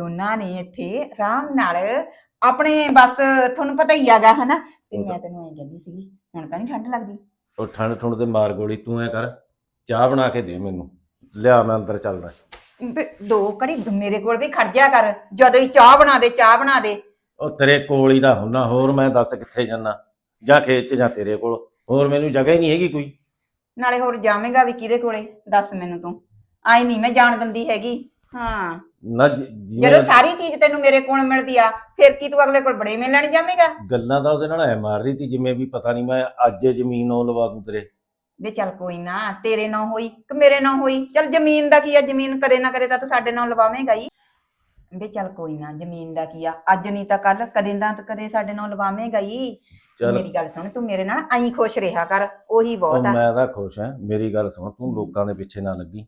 ਦੋਨਾਂ ਨੇ ਇੱਥੇ ਆਰਾਮ ਨਾਲ ਆਪਣੇ ਬਸ ਤੁਹਾਨੂੰ ਪਤਾ ਹੀ ਆਗਾ ਹਨਾ ਤੇ ਉਹ ਤਾਂ- ਮੈਂ ਤੈਨੂੰ ਐਂ ਕਹਿੰਦੀ ਸੀਗੀ ਹੁਣ ਤਾਂ ਨਹੀਂ ਠੰਡ ਲੱਗਦੀ। ਉਹ ਠੰਡ ਠੁੰਡ ਤੇ ਮਾਰ ਗੋਲੀ ਤੂੰ ਐ ਕਰ ਚਾਹ ਬਣਾ ਕੇ ਦੇ ਮੈਨੂੰ ਲਿਆ ਮੈਂ ਅੰਦਰ ਚੱਲਦਾ। ਵੀ ਦੋ ਘੜੀ ਮੇਰੇ ਕੋਲ ਵੀ ਖੜ ਜਾ ਕਰ ਜਦੋਂ ਹੀ ਚਾਹ ਬਣਾ ਦੇ ਚਾਹ ਬਣਾ ਦੇ। ਉਹ ਤੇਰੇ ਕੋਲ ਹੀ ਦਾ ਹੁੰਨਾ ਹੋਰ ਮੈਂ ਦੱਸ ਕਿੱਥੇ ਜਾਣਾ ਜਾਂ ਖੇਤ 'ਚ ਜਾਂ ਤੇਰੇ ਕੋਲ ਹੋਰ ਮੈਨੂੰ ਜਗ੍ਹਾ ਹੀ ਨਹੀਂ ਹੈਗੀ ਕੋਈ। ਨਾਲੇ ਹੋਰ ਜਾਵੇਂਗਾ ਵੀ ਕਿਹਦੇ ਕੋਲੇ ਦੱਸ ਮੈਨੂੰ ਤੂੰ। ਆਈ ਨਹੀਂ ਮੈਂ ਜਾਣ ਦਿੰਦੀ ਹੈਗੀ। ਹਾਂ। ਨਾ ਜ- ਜਿਵੇਂ ਸਾਰੀ ਚੀਜ਼ ਤੈਨੂੰ ਮੇਰੇ ਕੋਲ ਮਿਲਦੀ ਆ ਫਿਰ ਕੀ ਤੂੰ ਅਗਲੇ ਕੋਲ ਬੜੇ ਮਿਲ ਲੈਣ ਜਾਵੇਂਗਾ? ਗੱਲਾਂ ਤਾਂ ਉਹਦੇ ਨਾਲ ਐ ਮਾਰ ਰਹੀ ਤੀ ਜਿਵੇਂ ਵੀ ਪਤਾ ਨਹੀਂ ਮੈਂ ਅੱਜ ਜ਼ਮੀਨ ਉਹ ਲਵਾ ਦੂੰ ਤੇਰੇ। ਵੇ ਚੱਲ ਕੋਈ ਨਾ ਤੇਰੇ ਨਾਂ ਹੋਈ ਕਿ ਮੇਰੇ ਨਾਂ ਹੋਈ? ਚੱਲ ਜ਼ਮੀਨ ਦਾ ਕੀ ਆ? ਜ਼ਮੀਨ ਕਦੇ ਨਾ ਕਦੇ ਤਾਂ ਤੂੰ ਸਾਡੇ ਨਾਂ ਲਵਾਵੇਂਗਾ ਹੀ। ਵੇ ਚੱਲ ਕੋਈ ਨਾ ਜ਼ਮੀਨ ਦਾ ਕੀ ਆ? ਅੱਜ ਨਹੀਂ ਤਾਂ ਕੱਲ ਕਦੇ ਨਾ ਤਾਂ ਕਦੇ ਸਾਡੇ ਨਾਂ ਲਵਾਵੇਂਗਾ ਹੀ। ਚੱਲ। ਮੇਰੀ ਗੱਲ ਸੁਣ ਤੂੰ ਮੇਰੇ ਨਾਲ ਐਂ ਖੁਸ਼ ਰਿਹਾ ਕਰ ਉਹੀ ਉਹ ਬਹੁਤ ਆ। ਮੈਂ ਤਾਂ ਖੁਸ਼ ਹਾਂ ਮੇਰੀ ਗੱਲ ਸੁਣ ਤੂੰ ਲੋਕਾਂ ਦੇ ਪਿੱਛੇ ਨਾ ਲੱਗੀ।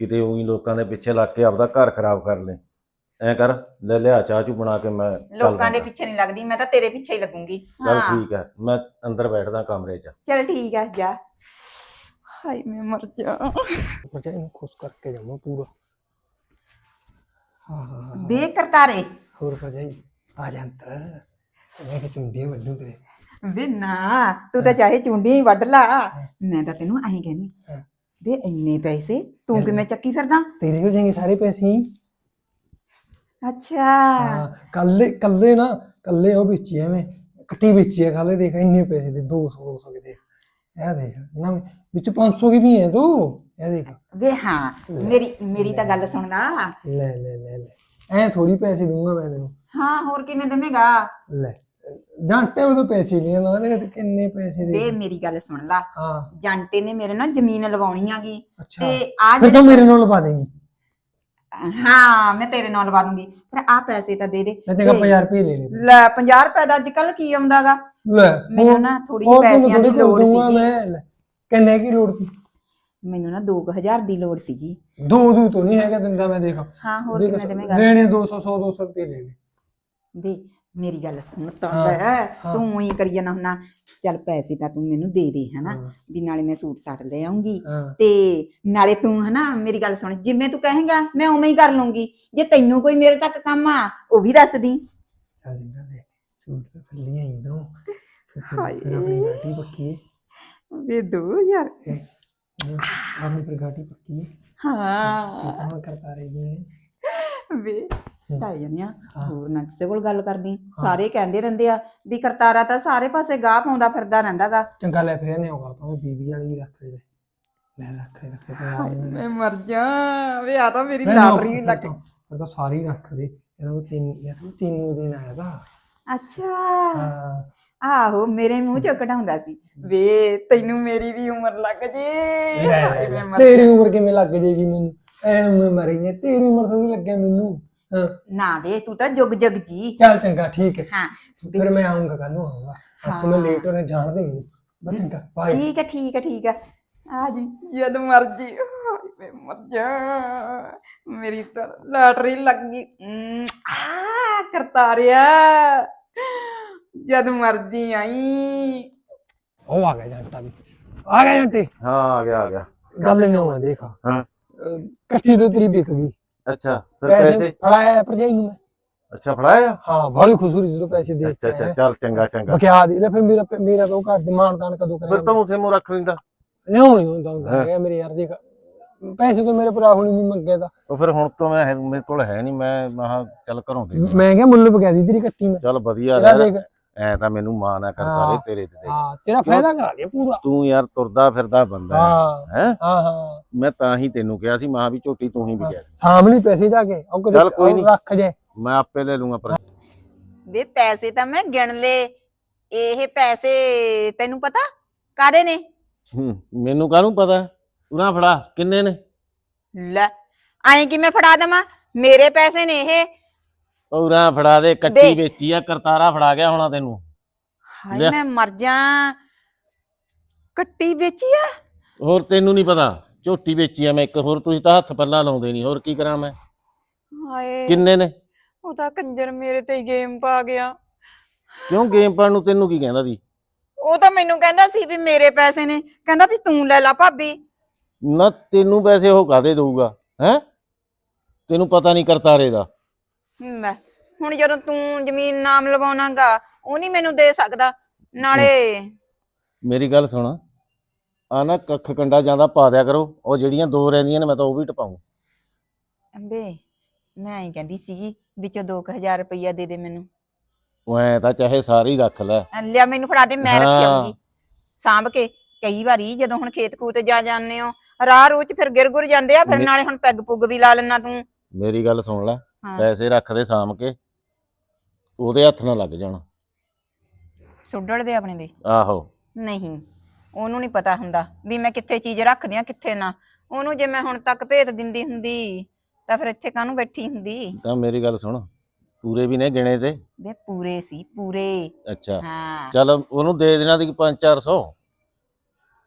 ਕਿਤੇ ਉਹੀ ਲੋਕਾਂ ਦੇ ਪਿੱਛੇ ਲੱਗ ਕੇ ਆਪਦਾ ਘਰ ਖਰਾਬ ਕਰ ਲੈ। ਐ ਕਰ ਲੈ ਲਿਆ ਚਾਹ ਚੂ ਬਣਾ ਕੇ ਮੈਂ ਲੋਕਾਂ ਦੇ। ਪਿੱਛੇ ਨਹੀਂ ਲੱਗਦੀ ਮੈਂ ਤਾਂ ਤੇਰੇ ਪਿੱਛੇ ਹੀ ਲੱਗੂੰਗੀ। ਚੱਲ ਹਾਂ। ਠੀਕ ਹੈ ਮੈਂ ਅੰਦਰ ਬੈਠਦਾ ਕਮਰੇ 'ਚ। ਚਲ ਠੀਕ ਆ ਜਾ। ਹਾਏ ਮੈਂ ਮਰ ਜਾ। ਭਰਜਾਈ ਨੂੰ ਖੁਸ਼ ਕਰਕੇ ਜਾਵਾਂ ਪੂਰਾ। ਹਾਂ ਹਾਂ ਹਾਂ। ਬੇ ਕਰਤਾਰੇ। ਹੋਰ ਭਰਜਾਈ ਆ ਜਾ ਅੰਦਰ। ਮੈਂ ਕਿ ਚੁੰਡੀਆਂ ਵੱਡੂ ਤੇਰੇ। ਵੇ ਨਾ ਤੂੰ ਤਾਂ ਚਾਹੇ ਚੁੰਡੀ ਹੀ ਵੱਢ ਲਾ। ਮੈਂ ਤਾਂ ਤੈਨੂੰ ਐਂ ਕਹਿੰਦੀ। ਹਾਂ। ਵੇ ਇੰਨੇ ਪੈਸੇ ਤੂੰ ਕਿਵੇਂ ਚੱਕੀ ਫਿਰਦਾ? ਤੇਰੇ ਹੋ ਜਾਣਗੇ ਸਾਰੇ ਪੈਸੇ ਹੀ। ਅੱਛਾ। ਹਾਂ ਕੱਲੇ ਕੱਲੇ ਨਾ ਕੱਲੇ ਉਹ ਵੇਚੀ ਐ ਮੈਂ ਕੱਟੀ ਵੇਚੀ ਐ ਕੱਲੇ ਦੇਖ ਇੰਨੇ ਪੈਸੇ ਦੇ 200 200 ਦੇ ਇਹ ਦੇਖ ਨਾ ਵਿੱਚ 500 ਕੀ ਵੀ ਹੈ ਤੂੰ? ਇਹ ਦੇਖ। ਵੇ ਹਾਂ ਮੇਰੀ ਮੇਰੀ ਤਾਂ ਗੱਲ ਸੁਣਦਾ ਲੈ। ਲੈ ਲੈ ਲੈ ਐ ਥੋੜੀ ਪੈਸੇ ਦੂੰਗਾ ਮੈਂ ਤੈਨੂੰ। ਹਾਂ ਹੋਰ ਕਿਵੇਂ ਦੇਵੇਂਗਾ? ਲੈ। ਜਾਂਟੇ ਉਹ ਪੈਸੇ ਨਹੀਂ ਨਾ ਦੇਖ ਕਿੰਨੇ ਪੈਸੇ ਦੇ ਵੇ ਮੇਰੀ ਗੱਲ ਸੁਣ ਲਾ। ਹਾਂ। ਜਾਂਟੇ ਨੇ ਮੇਰੇ ਨਾਲ ਜ਼ਮੀਨ ਲਵਾਉਣੀ ਆਗੀ। ਅੱਛਾ। ਤੇ ਆ ਫਿਰ ਤੂੰ ਮੇਰੇ ਨਾਲ ਲਵਾ ਦੇਂਗੀ। ਹਾਂ ਮੈਂ ਤੇਰੇ ਨਾਲ ਲਵਾ ਦੂੰਗੀ। ਪਰ ਆ ਪੈਸੇ ਤਾਂ ਦੇ ਦੇ। ਮੈਂ ਤੇਰਾ ਤੇ 50 ਰੁਪਏ ਲੈ ਲੈ ਲੈ 50 ਰੁਪਏ ਦਾ ਅੱਜ ਕੱਲ ਕੀ ਆਉਂਦਾਗਾ? ਲੈ ਮੈਨੂੰ ਨਾ ਥੋੜੀ ਜਿਹੀ ਪੈਸਿਆਂ ਦੀ ਲੋੜ ਲੈ, ਕਿੰਨੇ ਕੀ ਲੋੜ ਸੀ? ਮੈਨੂੰ ਨਾ 2000 ਦੀ ਲੋੜ ਸੀਗੀ। ਦੋ ਦੋ ਤੋਂ ਨਹੀਂ ਹੈਗਾ ਦਿੰਦਾ ਮੈਂ ਦੇਖ। ਹਾਂ ਹੋਰ ਕਿਵੇਂ ਦੇਵੇਂਗਾ ਲੈਣੇ 200 100 200 ਰੁਪਏ ਲੈ ਲੈ ਵੇ ਮੇਰੀ ਗੱਲ ਸੁਣ ਤਾਂ ਹਾਂ, ਲੈ ਹਾਂ। ਤੂੰ ਹੀ ਕਰੀ ਜਾਣਾ ਹੁੰਨਾ ਚੱਲ ਪੈਸੇ ਤਾਂ ਤੂੰ ਮੈਨੂੰ ਦੇ ਦੇ ਹਨਾ? ਹਾਂ, ਵੀ ਨਾਲੇ ਮੈਂ ਸੂਟ ਸਾਟ ਲੈ ਆਉਂਗੀ ਹਾਂ। ਤੇ ਨਾਲੇ ਤੂੰ ਹਨਾ ਮੇਰੀ ਗੱਲ ਸੁਣ ਜਿਵੇਂ ਤੂੰ ਕਹੇਂਗਾ ਮੈਂ ਉਵੇਂ ਹੀ ਕਰ ਲੂੰਗੀ ਜੇ ਤੈਨੂੰ ਕੋਈ ਮੇਰੇ ਤੱਕ ਕੰਮ ਆ ਉਹ ਵੀ ਦੱਸ ਦੀ। ਚੱਲ ਇਹਨਾਂ ਦੇ ਸੂਟ ਤਾਂ ਫਿਰ ਲਿਆ ਹੀ ਦੋ। ਫਿਰ ਫਿਰ- ਹਾਏ। ਫਿਰ ਆਪਣੀ ਗਾਟੀ ਪੱਕੀ ਹੈ ਵੇ 2000 ਇਹ, ਇਹ ਆਪਣੀ ਫਿਰ ਗਾਟੀ ਪੱਕੀ ਹੈ। ਹਾਂ ਕਰਤਾ ਰਹੀ ਨੇ ਵੇ। ਢਾਈ ਜਣਿਆ। ਹੋਰ ਨਾ ਕਿਸੇ ਕੋਲ ਗੱਲ ਕਰਦੀ ਸਾਰੇ ਕਹਿੰਦੇ ਰਹਿੰਦੇ ਆ ਵੀ ਕਰਤਾਰਾ ਤਾਂ ਸਾਰੇ ਪਾਸੇ ਗਾਹ ਪਾਉਂਦਾ ਫਿਰਦਾ ਰਹਿੰਦਾਗਾ ਚੰਗਾ ਲੈ ਫਿਰ ਇਹਨੇ ਉਹ ਕਰਤਾ ਉਹ ਬੀਬੀ ਵਾਲੀ ਵੀ ਰੱਖ ਲੈ ਲੈ ਰੱਖ ਲੈ ਰੱਖ ਲੈ ਤੇ ਆ ਮੈਂ ਮਰ ਜਾ। ਵੇ ਆ ਤਾਂ ਮੇਰੀ ਲਾਟਰੀ ਲੱਗ ਤਾਂ- ਫਿਰ ਤਾਂ ਸਾਰੀ ਰੱਖ ਦੇ। ਇਹਦਾ ਉਹ ਤਿੰਨ ਇਹ ਤਾਂ ਤਿੰਨ ਦਿਨ ਆਇਆ ਦਾ ਅੱਛਾ। ਹਾਂ। ਆਹੋ ਮੇਰੇ ਮੂੰਹ ਚੋਂ ਕਢਾਉਂਦਾ ਸੀ। ਵੇ ਤੈਨੂੰ ਮੇਰੀ ਵੀ ਉਮਰ ਲੱਗ ਜੇ। ਹਾਏ, ਮੈਂ ਮਰ ਤੇਰੀ ਉਮਰ ਕਿਵੇਂ ਲੱਗ ਜੇਗੀ ਮੈਨੂੰ? ਐ ਮੈਂ ਮਰੀ ਨੇ ਤੇਰੀ ਉਮਰ ਤੋਂ ਵੀ ਲੱਗਿਆ ਮੈਨੂੰ। ਹਾਂ। ਨਾ ਵੇ ਤੂੰ ਤਾਂ ਜੁਗ ਜਗ ਜੀ। ਚੱਲ ਚੰਗਾ ਠੀਕ ਹੈ। ਹਾਂ। ਫਿਰ ਮੈਂ ਆਉਂਗਾ ਕੱਲ ਨੂੰ ਆਉਂਗਾ ਅੱਜ ਤੋਂ ਮੈਂ ਲੇਟ ਹੋਣੇ ਜਾਣ ਦੇ ਮੈਨੂੰ। ਬਸ ਚੰਗਾ ਬਾਏ ਠੀਕ ਹੈ ਠੀਕ ਹੈ ਠੀਕ ਹੈ। ਆ ਜੀ ਜਦ ਮਰਜ਼ੀ। ਮੈਂ ਮਰ ਜਾ। ਮੇਰੀ ਤਾਂ ਲਾਟਰੀ ਲੱਗ ਗਈ। ਆ ਕਰਤਾ ਰਿਆ ਜਦ ਮਰਜ਼ੀ ਆਈ। ਉਹ ਆ ਗਿਆ ਜੰਟਾ ਵੀ। ਆ ਗਿਆ ਜੰਟੇ ਹਾਂ ਆ ਗਿਆ ਆ ਗਿਆ। ਗੱਲ ਨਹੀਂ ਹੋਣਾ ਦੇਖ। ਹਾਂ। ਕੱਚੀ ਤੋਂ ਤੇਰੀ ਵਿਕ ਗਈ। ਅੱਛਾ ਫਿਰ ਪੈਸੇ ਪੈਸੇ? ਫੜਾਇਆ ਭਰਜਾਈ ਨੂੰ ਮੈਂ। ਅੱਛਾ ਫੜਾਇਆ? ਹਾਂ ਬੜੀ ਖੁਸ਼ੂਰੀ ਜਦੋਂ ਪੈਸੇ ਦੇ ਅੱਛਾ ਅੱਛਾ ਚੱਲ ਚੰਗਾ ਚੰਗਾ। ਬਕਿਆ ਦੀ ਲੈ ਫਿਰ ਮੇਰਾ ਮੇਰਾ ਤਾਂ ਉਹ ਘਰ ਦਿਮਾਗ ਦਾਨ ਕਦੋਂ ਫਿਰ ਕਰਿਆ ਤਾਂ ਉਸੇ ਨੂੰ ਰੱਖ ਲੈਂਦਾ। ਲਿਆਉਣ ਨਹੀਂ ਹੁੰਦਾ ਹੁੰਦਾ ਹੈਗਾ ਮੇਰੇ ਯਾਰ ਦੇਖ। ਪੈਸੇ ਤੋਂ ਮੇਰੇ ਭਰਾ ਹੁਣ ਵੀ ਮੰਗਿਆ ਦਾ ਉਹ ਫਿਰ ਹੁਣ ਤੋਂ ਮੈਂ ਹੈ- ਮੇਰੇ ਕੋਲ ਹੈ ਨਹੀਂ ਮੈਂ ਮਹਾ ਚੱਲ ਘਰੋਂ ਦੇ। ਮੈਂ ਕਿਹਾ ਮੁੱਲ ਬਕਿਆ ਦੀ ਤੇਰੀ ਕੱਟੀ ਮੈਂ। ਚੱਲ ਵਧੀਆ ਤੇਰਾ ਰਹਿ। ਦੇਖ। ਐ ਤਾਂ ਮੈਨੂੰ ਮਾਂ ਨਾ ਕਰਦਾ। ਰੇ ਤੇਰੇ ਤੇ ਹਾਂ ਤੇਰਾ ਫਾਇਦਾ ਕਰਾ ਦੇ ਪੂਰਾ। ਤੂੰ ਯਾਰ ਤੁਰਦਾ ਫਿਰਦਾ ਬੰਦਾ ਹਾਂ ਹੈ ਹਾਂ? ਹਾਂ ਮੈਂ ਤਾਂ ਹੀ ਤੈਨੂੰ ਕਿਹਾ ਸੀ ਮਾਂ ਵੀ ਝੋਟੀ ਤੂੰ ਹੀ ਵਿਕਿਆ ਸਾਹਮਣੇ ਪੈਸੇ ਜਾ ਕੇ ਉਹ ਚੱਲ ਕੋਈ ਉਹ ਨੀ। ਰੱਖ ਜੇ। ਮੈਂ ਆਪੇ ਲੈ ਲੂੰਗਾ ਪਰ ਵੇ ਪੈਸੇ ਤਾਂ ਮੈਂ ਗਿਣ ਲਏ। ਇਹ ਪੈਸੇ ਤੈਨੂੰ ਪਤਾ? ਕਾਦੇ ਨੇ? ਹੂੰ, ਮੈਨੂੰ ਕਾਹਨੂੰ ਪਤਾ? ਉਰਾਂ ਫੜਾ ਕਿੰਨੇ ਨੇ? ਲੈ ਐਂ ਕਿਵੇਂ ਫੜਾ ਦੇਵਾਂ? ਮੇਰੇ ਪੈਸੇ ਨੇ ਇਹ। ਉਰਾਂ ਫੜਾ ਦੇ ਕੱਟੀ। ਵੇਚੀ ਆ ਕਰਤਾਰਾ ਫੜਾ ਗਿਆ ਹੋਣਾ ਤੈਨੂੰ। ਹਾਏ ਲੈ। ਮੈਂ ਮਰ ਜਾ। ਕੱਟੀ ਵੇਚੀ ਆ? ਹੋਰ ਤੈਨੂੰ ਨਹੀਂ ਪਤਾ ਝੋਟੀ ਵੇਚੀ ਆ ਮੈਂ ਇੱਕ ਹੋਰ ਤੁਸੀਂ ਤਾਂ ਹੱਥ ਪੱਲਾ ਲਾਉਂਦੇ ਨਹੀਂ ਹੋਰ ਕੀ ਕਰਾਂ ਮੈਂ? ਹਾਏ। ਕਿੰਨੇ ਨੇ? ਉਹ ਤਾਂ ਕੰਜਰ ਮੇਰੇ ਤੇ ਹੀ ਗੇਮ ਪਾ ਗਿਆ। ਕਿਉਂ ਗੇਮ ਪਾਣ ਨੂੰ ਤੈਨੂੰ ਕੀ ਕਹਿੰਦਾ ਸੀ? ਉਹ ਤਾਂ ਮੈਨੂੰ ਕਹਿੰਦਾ ਸੀ ਵੀ ਮੇਰੇ ਪੈਸੇ ਨੇ ਕਹਿੰਦਾ ਵੀ ਤੂੰ ਲੈ ਲਾ ਭਾਬੀ। ਨਾ ਤੈਨੂੰ ਪੈਸੇ ਉਹ ਕਾਦੇ ਦਊਗਾ ਹੈ? ਤੈਨੂੰ ਪਤਾ ਨਹੀਂ ਕਰਤਾਰੇ ਦਾ। ਲੈ ਹੁਣ ਜਦੋਂ ਤੂੰ ਜ਼ਮੀਨ ਨਾਮ ਲਵਾਉਣਾਗਾ ਉਹ ਨਹੀਂ ਮੈਨੂੰ ਦੇ ਸਕਦਾ। ਨਾਲੇ ਮੇਰੀ ਗੱਲ ਸੁਣ ਆ ਨਾ ਕੱਖ ਕੰਡਾ ਜਾਂਦਾ ਪਾ ਦਿਆ ਕਰੋ ਉਹ ਜਿਹੜੀਆਂ ਦੋ ਰਹਿੰਦੀਆਂ ਨੇ ਮੈਂ ਤਾਂ ਉਹ ਵੀ ਟਪਾਉਂ ਅੰਬੇ ਮੈਂ ਹੀ ਕਹਿੰਦੀ ਸੀਗੀ ਵਿੱਚੋਂ 2000 ਰੁਪਈਆ ਦੇ ਦੇ ਮੈਨੂੰ। ਉਹ ਐ ਤਾਂ ਚਾਹੇ ਸਾਰੀ ਰੱਖ ਲੈ। ਅਹ ਲਿਆ ਮੈਨੂੰ ਫੜਾ ਦੇ ਮੈਂ ਰੱਖ ਹਾਂ। ਆਉਂਗੀ ਸਾਂਭ ਕੇ ਕਈ ਵਾਰੀ ਜਦੋਂ ਹੁਣ ਖੇਤ ਕੂਤ ਜਾ ਜਾਂਦੇ ਹੋ ਰਾਹ ਰੂਹ ਚ ਫਿਰ ਗਿਰ ਗੁਰ ਜਾਂਦੇ ਆ ਫਿਰ ਨਾਲੇ ਹੁਣ ਪੈਗ ਪੁੱਗ ਵੀ ਲਾ ਲੈਣਾ ਤੂੰ। ਮੇਰੀ ਗੱਲ ਸੁਣ ਲੈ ਹਾਂ। ਪੈਸੇ ਰੱਖ ਦੇ ਸਾਂਭ ਕੇ ਉਹਦੇ ਹੱਥ ਨਾਲ ਲੱਗ ਜਾਣ। ਸੁੱਡੜ ਦੇ ਆਪਣੇ ਦੇ? ਆਹੋ। ਨਹੀਂ ਉਹਨੂੰ ਨਹੀਂ ਪਤਾ ਹੁੰਦਾ ਵੀ ਮੈਂ ਕਿੱਥੇ ਚੀਜ਼ ਰੱਖਦੀ ਆ ਕਿੱਥੇ ਨਾ। ਉਹਨੂੰ ਜੇ ਮੈਂ ਹੁਣ ਤੱਕ ਭੇਤ ਦਿੰਦੀ ਹੁੰਦੀ ਤਾਂ ਫਿਰ ਇੱਥੇ ਕਾਹਨੂੰ ਬੈਠੀ ਹੁੰਦੀ? ਤਾਂ ਮੇਰੀ ਗੱਲ ਸੁਣ ਪੂਰੇ ਵੀ ਨੇ ਗਿਣੇ ਤੇ? ਵੇ ਪੂਰੇ ਸੀ ਪੂਰੇ। ਅੱਛਾ। ਹਾਂ। ਚੱਲ ਉਹਨੂੰ ਦੇ ਦੇਣਾ ਦੀ 5-400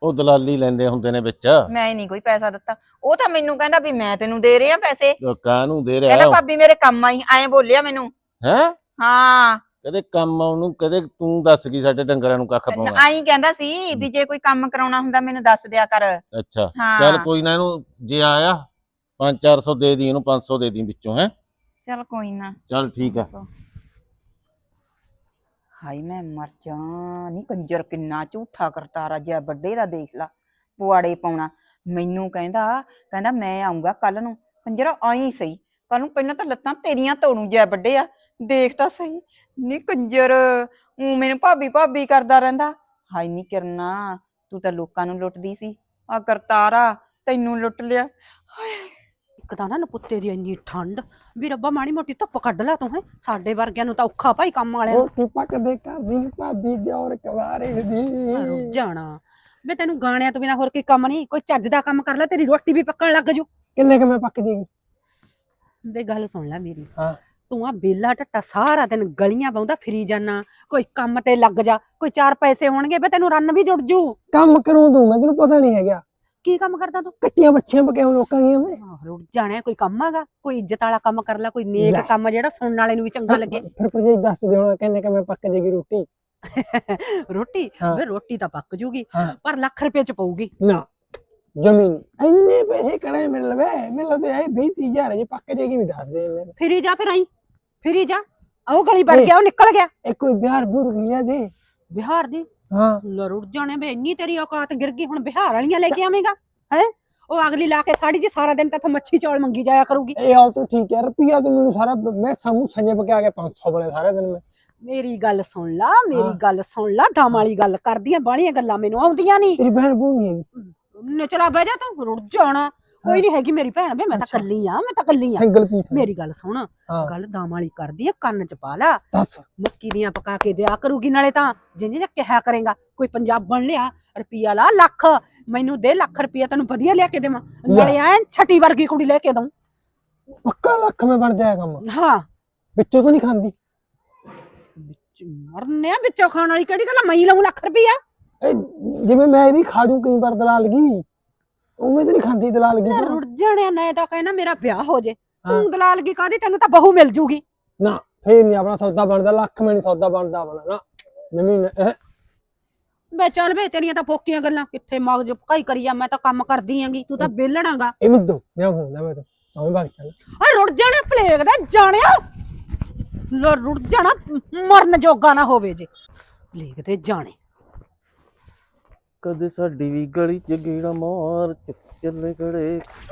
ਉਹ ਦਲਾਲੀ ਲੈਂਦੇ ਹੁੰਦੇ ਨੇ ਵਿੱਚ। ਮੈਂ ਨਹੀਂ ਕੋਈ ਪੈਸਾ ਦਿੱਤਾ। ਉਹ ਤਾਂ ਮੈਨੂੰ ਕਹਿੰਦਾ ਵੀ ਮੈਂ ਤੈਨੂੰ ਦੇ ਰਿਹਾ ਪੈਸੇ। ਕਾਹਨੂੰ ਦੇ ਕਹਿੰਦਾ ਰਿਹਾ ਭਾਬੀ ਮੇਰੇ ਕੰਮ ਆਈ ਐਂ ਬੋਲਿਆ ਮੈਨੂੰ। ਹੈ? ਹਾਂ। ਕਦੇ ਕੰਮ ਉਹਨੂੰ ਕਦੇ ਤੂੰ ਦੱਸ ਕੀ ਸਾਡੇ ਡੰਗਰਾਂ ਨੂੰ ਕੱਖ ਪਾਉਣਾ? ਆਈ ਕਹਿੰਦਾ ਸੀ ਵੀ ਜੇ ਕੋਈ ਕੰਮ ਕਰਾਉਣਾ ਹੁੰਦਾ ਮੈਨੂੰ ਦੱਸ ਦਿਆ ਕਰ। ਅੱਛਾ। ਹਾਂ। ਚੱਲ ਕੋਈ ਨਾ ਇਹਨੂੰ ਜੇ ਆਇਆ 5-400 ਦੇ ਦੀ ਇਹਨੂੰ 500 ਦੇ ਦੀ ਵਿੱਚੋਂ ਹੈ? ਚੱਲ ਕੋਈ ਨਾ। ਚੱਲ ਠੀਕ ਆ। ਹਾਈ ਮੈਂ ਮਰ ਜਾ ਨੀ ਕੰਜਰ ਕਿੰਨਾ ਝੂਠਾ ਕਰਤਾਰਾ ਜਿਹਾ ਵੱਡੇ ਦਾ ਦੇਖ ਲਾ, ਪੁਆੜੇ ਪਾਉਣਾ। ਮੈਨੂੰ ਕਹਿੰਦਾ ਕਹਿੰਦਾ ਮੈਂ ਆਉਂਗਾ ਕੱਲ ਨੂੰ। ਕੰਜਰਾ ਆਈ ਸਹੀ। ਕੱਲ ਨੂੰ ਪਹਿਲਾਂ ਤਾਂ ਲੱਤਾਂ ਤੇਰੀਆਂ ਤੋੜੂ ਜਿਹਾ ਵੱਡੇ ਆ। ਦੇਖ ਤਾਂ ਸਹੀ। ਨੀ ਕੰਜਰ ਉਹ ਮੈਨੂੰ ਭਾਬੀ ਭਾਬੀ ਕਰਦਾ ਰਹਿੰਦਾ। ਹਾਈ ਨੀ ਕਰਨਾ, ਤੂੰ ਤਾਂ ਲੋਕਾਂ ਨੂੰ ਲੁੱਟਦੀ ਸੀ। ਆ ਕਰਤਾਰਾ ਤੈਨੂੰ ਲੁੱਟ ਲਿਆ। ਹਾਏ। ਇੱਕ ਤਾਂ ਨਾ ਨਪੁੱਤੇ ਦੀ ਇੰਨੀ ਠੰਡ। ਵੀ ਰੱਬਾ ਮਾੜੀ ਮੋਟੀ ਧੁੱਪ ਕੱਢ ਲੈ ਤੂੰ ਹੈ। ਸਾਡੇ ਵਰਗਿਆਂ ਨੂੰ ਤਾਂ ਔਖਾ ਭਾਈ ਕੰਮ ਵਾਲਿਆਂ ਉਹ ਕੀ ਪੱਕਦੇ ਕਰਦੀ ਨੀ ਭਾਬੀ ਜੋਰ ਕਵਾਰੇ ਦੀ। ਨੂੰ ਜਾਣਾ। ਵੇ ਤੈਨੂੰ ਗਾਣਿਆਂ ਤੋਂ ਬਿਨਾ ਹੋਰ ਕੋਈ ਕੰਮ ਨਹੀਂ ਕੋਈ ਚੱਜ ਦਾ ਕੰਮ ਕਰ ਲੈ ਤੇਰੀ ਰੋਟੀ ਵੀ ਪੱਕਣ ਲੱਗ ਜੂ। ਕਿੰਨੇ ਕਿਵੇਂ ਪੱਕ ਜੇਗੀ? ਵੇ ਗੱਲ ਸੁਣ ਲੈ ਮੇਰੀ। ਹਾਂ। ਤੂੰ ਆ ਬੇਲਾ ਟੱਟਾ ਸਾਰਾ ਦਿਨ ਗਲੀਆਂ ਪਾਉਂਦਾ ਫਿਰੀ ਜਾਣਾ ਕੋਈ ਕੰਮ ਤੇ ਲੱਗ ਜਾ ਕੋਈ ਚਾਰ ਪੈਸੇ ਹੋਣਗੇ ਵੇ ਤੈਨੂੰ ਰੰਨ ਵੀ ਜੁੜ ਜੂ। ਕੰਮ ਕਰੂੰ ਤੂੰ ਮੈਂ ਤੈਨੂੰ ਪਤਾ ਨਹੀਂ ਹੈਗਾ। ਕੀ ਕੰਮ ਕਰਦਾ ਤੂੰ? ਕੱਟੀਆਂ ਬੱਚੀਆਂ ਪਕਿਆ ਲੋਕਾਂ ਦੀਆਂ ਮੈਂ। ਆਹ, ਜਾਣਾ ਕੋਈ ਕੰਮ ਹੈਗਾ? ਕੋਈ ਇੱਜ਼ਤ ਵਾਲਾ ਕੰਮ ਕਰ ਲੈ ਕੋਈ ਨੇਕ। ਕੰਮ ਜਿਹੜਾ ਸੁਣਨ ਵਾਲੇ ਨੂੰ ਵੀ ਚੰਗਾ ਲੱਗੇ। ਫਿਰ ਭਰਜਾਈ ਦੱਸ ਦੇ ਹੁਣ ਕਿੰਨੇ ਕਿਵੇਂ ਪੱਕ ਜੇਗੀ ਰੋਟੀ। ਰੋਟੀ? ਹਾਂ। ਵੇ ਰੋਟੀ ਤਾਂ ਪੱਕ ਜੂਗੀ ਹਾਂ। ਪਰ ਲੱਖ ਰੁਪਏ ਚ ਪਊਗੀ। ਨਾ ਜ਼ਮੀਨ। ਇੰਨੇ ਪੈਸੇ ਕੜੇ ਮਿਲ ਲਵੇ ਮਿਲ ਤੇ ਆਏ 20000 ਜੇ ਪੱਕ ਜੇਗੀ ਵੀ ਦੱਸ ਦੇ ਮੈਨੂੰ ਫਿਰੀ ਜਾ ਫਿਰ ਆਈ। ਫਿਰੀ ਜਾ। ਉਹ ਗਲੀ ਵੜ ਨਹੀਂ। ਗਿਆ ਉਹ ਨਿਕਲ ਗਿਆ। ਇਹ ਕੋਈ ਬਿਹਾਰ ਬੁਰ ਗਿਆ ਦੇ। ਬਿਹਾਰ ਦੀ? ਹਾਂ। ਲਰੁੜ ਜਾਣੇ ਵੇ ਇੰਨੀ ਤੇਰੀ ਔਕਾਤ ਗਿਰ ਗਈ ਹੁਣ ਬਿਹਾਰ ਵਾਲੀਆਂ ਲੈ ਕੇ ਆਵੇਂਗਾ? ਹੈ? ਉਹ ਅਗਲੀ ਲਾ ਕੇ ਸਾੜੀ ਜੀ ਸਾਰਾ ਦਿਨ ਤੇਥੋਂ ਮੱਛੀ ਚੌਲ ਮੰਗੀ ਜਾਇਆ ਕਰੂਗੀ। ਇਹ ਆਉ ਤੂੰ ਠੀਕ ਹੈ ਰੁਪਿਆ ਤੂੰ ਮੈਨੂੰ ਸਾਰਾ ਮੈਂ ਸਮੂਹ ਸੰਜੇ ਪਕੇ ਗਿਆ 500 ਬਣੇ ਸਾਰੇ ਦਿਨ ਮੈਂ। ਮੇਰੀ ਗੱਲ ਸੁਣ ਲਾ ਮੇਰੀ। ਗੱਲ ਸੁਣ ਲਾ ਦਮ ਵਾਲੀ ਗੱਲ ਕਰਦੀਆਂ ਬਾਹਲੀਆਂ ਗੱਲਾਂ ਮੈਨੂੰ ਆਉਂਦੀਆਂ ਨਹੀਂ ਤੇਰੀ ਭੈਣ ਬੂ ਨਹੀਂ ਹੈਗੀ ਨਚਲਾ ਬਹਿ ਜਾ ਤੂੰ ਰੁੜ ਜਾਣਾ। ਕੋਈ ਨਹੀਂ ਹੈਗੀ ਮੇਰੀ ਭੈਣ ਵੇ ਮੈਂ ਤਾਂ। ਕੱਲੀ ਆ ਮੈਂ ਤਾਂ ਕੱਲੀ ਆ। ਸਿੰਗਲ ਪੀਸ ਮੇਰੀ ਗੱਲ ਸੁਣ ਗੱਲ ਦਮ ਵਾਲੀ ਕਰਦੀ ਆ ਕੰਨ ਚ ਪਾ ਲਾ। ਦੱਸ। ਮੱਕੀ ਦੀਆਂ ਪਕਾ ਕੇ ਦਿਆ ਕਰੂਗੀ ਨਾਲੇ ਤਾਂ ਜਿੰਨੀ ਦਾ ਕਿਹਾ ਕਰੇਗਾ ਕੋਈ ਪੰਜਾਬ ਬਣ ਲਿਆ ਰੁਪਿਆ ਲਾ ਲੱਖ ਮੈਨੂੰ ਦੇ ਲੱਖ ਰੁਪਿਆ ਤੈਨੂੰ ਵਧੀਆ ਲਿਆ ਕੇ ਦੇਵਾਂ। ਨਾਲੇ ਐਨ ਛੱਟੀ ਵਰਗੀ ਕੁੜੀ ਲੈ ਕੇ ਦਊਂ। ਪੱਕਾ ਲੱਖ ਮੈਂ ਬਣ ਜਾਇਆ ਕੰਮ। ਹਾਂ। ਵਿੱਚੋਂ ਤਾਂ ਨਹੀਂ ਖਾਂਦੀ। ਵਿੱਚ ਮਰਨੇ ਆ ਵਿੱਚੋਂ ਖਾਣ ਵਾਲੀ ਕਿਹੜੀ ਗੱਲ? ਮੈਂ ਲਊਂ ਲੱਖ ਰੁਪਿਆ ਇਹ ਜਿਵੇਂ ਮੈਂ ਵੀ ਖਾ ਜੂ ਕਈ ਵਾਰ ਦਲਾਲ ਗਈ ਉਵੇਂ ਤਾਂ ਨਹੀਂ ਖਾਂਦੀ ਦਲਾਲ ਗਈ ਰੁੜ ਜਾਣਿਆ ਨਾ ਤਾਂ ਕਹਿਣਾ ਮੇਰਾ ਵਿਆਹ ਹੋ ਜੇ। ਤੂੰ ਦਲਾਲਗੀ ਕਾਦੀ ਤੈਨੂੰ ਤਾਂ ਬਹੂ ਮਿਲ ਜੂਗੀ। ਨਾ ਫੇਰ ਨਹੀਂ ਆਪਣਾ ਸੌਦਾ ਬਣਦਾ ਲੱਖ ਮੈਂ ਨਹੀਂ ਸੌਦਾ ਬਣਦਾ ਆਪਣਾ ਨਾ। ਜ਼ਮੀਨ ਵੇ ਚੱਲ ਵੇ ਤੇਰੀਆਂ ਤਾਂ ਫੋਕੀਆਂ ਗੱਲਾਂ ਕਿੱਥੇ ਮਗਜ ਭਕਾਈ ਕਰੀ ਆ ਮੈਂ ਤਾਂ ਕੰਮ ਕਰਦੀ ਆਂਗੀ ਤੂੰ ਤਾਂ ਬੇਲਣਾਗਾ ਇਹ ਮਿੱਦੋ ਮੈਂ ਹੁੰਦਾ ਮੈਂ ਤਾਂ ਤਾਂ ਭਾਗ ਚੱਲ। ਆ ਰੁੜ ਜਾਣਾ ਪਲੇਗ ਦਾ ਜਾਣਿਆ? ਲੋ ਰੁੜ ਜਾਣਾ ਮਰਨ ਜੋਗਾ ਨਾ ਹੋਵੇ ਜੇ। ਪਲੇਗ ਤੇ ਜਾਣੇ। ਕਦੇ ਸਾਡੀ ਵੀ ਗਲੀ ਚ ਗੇੜਾ ਮਾਰ ਚੱਲੇ